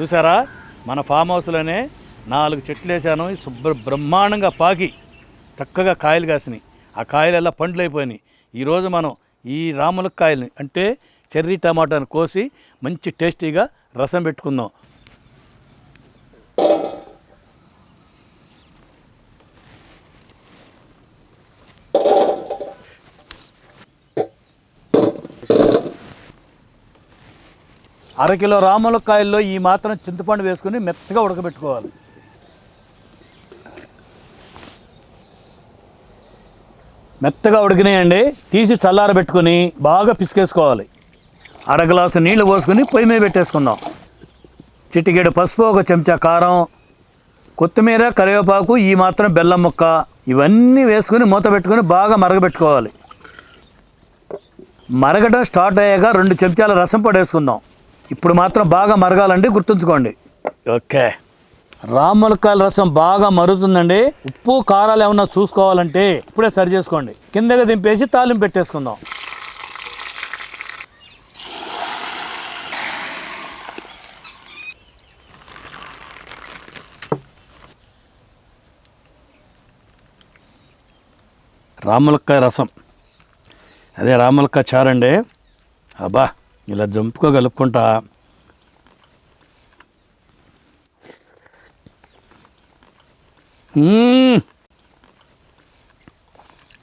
చూసారా మన ఫామ్ హౌస్లోనే నాలుగు చెట్లు వేసాను శుభ్ర బ్రహ్మాండంగా పాకి చక్కగా కాయలు కాసినాయి. ఆ కాయలు ఎలా పండ్లు అయిపోయినాయి. ఈరోజు మనం ఈ రాములకాయల్ని అంటే చెర్రీ టమాటాను కోసి మంచి టేస్టీగా రసం పెట్టుకుందాం. అరకిలో రామలకాయల్లో ఈ మాత్రం చింతపండు వేసుకుని మెత్తగా ఉడకబెట్టుకోవాలి. మెత్తగా ఉడికినాయండి. తీసి చల్లారబెట్టుకుని బాగా పిసికేసుకోవాలి. అర గ్లాసు నీళ్ళు పోసుకుని పొయ్యి మీద పెట్టేసుకుందాం. చిటికెడు పసుపు ఒక చెంచా కారం కొత్తిమీర కరివేపాకు ఈ మాత్రం బెల్లం ముక్క ఇవన్నీ వేసుకుని మూత పెట్టుకుని బాగా మరగబెట్టుకోవాలి. మరగటం స్టార్ట్ అయ్యాక రెండు చెంచాల రసం పొడి వేసుకుందాం ఇప్పుడు మాత్రం బాగా మరగాలండి గుర్తుంచుకోండి. ఓకే. రాములకాయల రసం బాగా మరుగుతుందండి. ఉప్పు కారాలు ఏమన్నా చూసుకోవాలంటే ఇప్పుడే సరి చేసుకోండి. కిందగా దింపేసి తాలింపు పెట్టేసుకుందాం. రాములకాయ రసం. అదే రాములకాయ చారండి. అబ్బా. ఇలా జంపుకోగలుపుకుంటా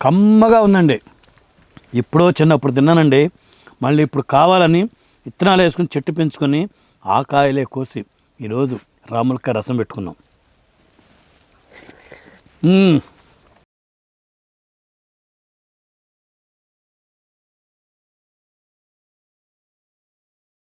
కమ్మగా ఉందండి. ఇప్పుడో చిన్నప్పుడు తిన్నానండి. మళ్ళీ ఇప్పుడు కావాలని విత్తనాలు వేసుకుని చెట్టు పెంచుకొని ఆ కాయలే కోసి ఈరోజు రాములకాయ రసం పెట్టుకున్నాం.